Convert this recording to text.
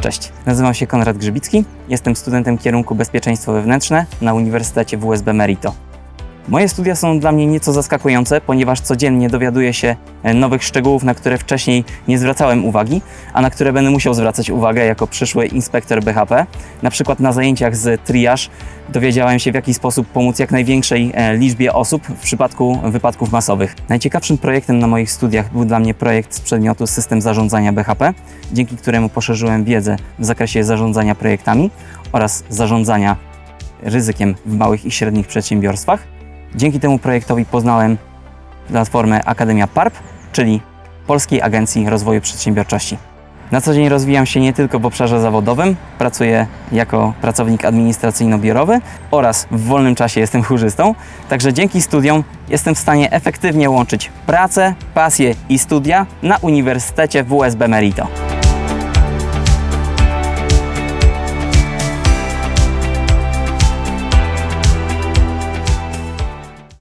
Cześć, nazywam się Konrad Grzybicki, jestem studentem kierunku Bezpieczeństwo Wewnętrzne na Uniwersytecie WSB Merito. Moje studia są dla mnie nieco zaskakujące, ponieważ codziennie dowiaduję się e, nowych szczegółów, na które wcześniej nie zwracałem uwagi, a na które będę musiał zwracać uwagę jako przyszły inspektor BHP. Na przykład na zajęciach z triage dowiedziałem się, w jaki sposób pomóc jak największej e, liczbie osób w przypadku wypadków masowych. Najciekawszym projektem na moich studiach był dla mnie projekt z przedmiotu System Zarządzania BHP, dzięki któremu poszerzyłem wiedzę w zakresie zarządzania projektami oraz zarządzania ryzykiem w małych i średnich przedsiębiorstwach. Dzięki temu projektowi poznałem platformę Akademia PARP, czyli Polskiej Agencji Rozwoju Przedsiębiorczości. Na co dzień rozwijam się nie tylko w obszarze zawodowym, pracuję jako pracownik administracyjno-biurowy oraz w wolnym czasie jestem chórzystą, także dzięki studiom jestem w stanie efektywnie łączyć pracę, pasję i studia na Uniwersytecie WSB Merito.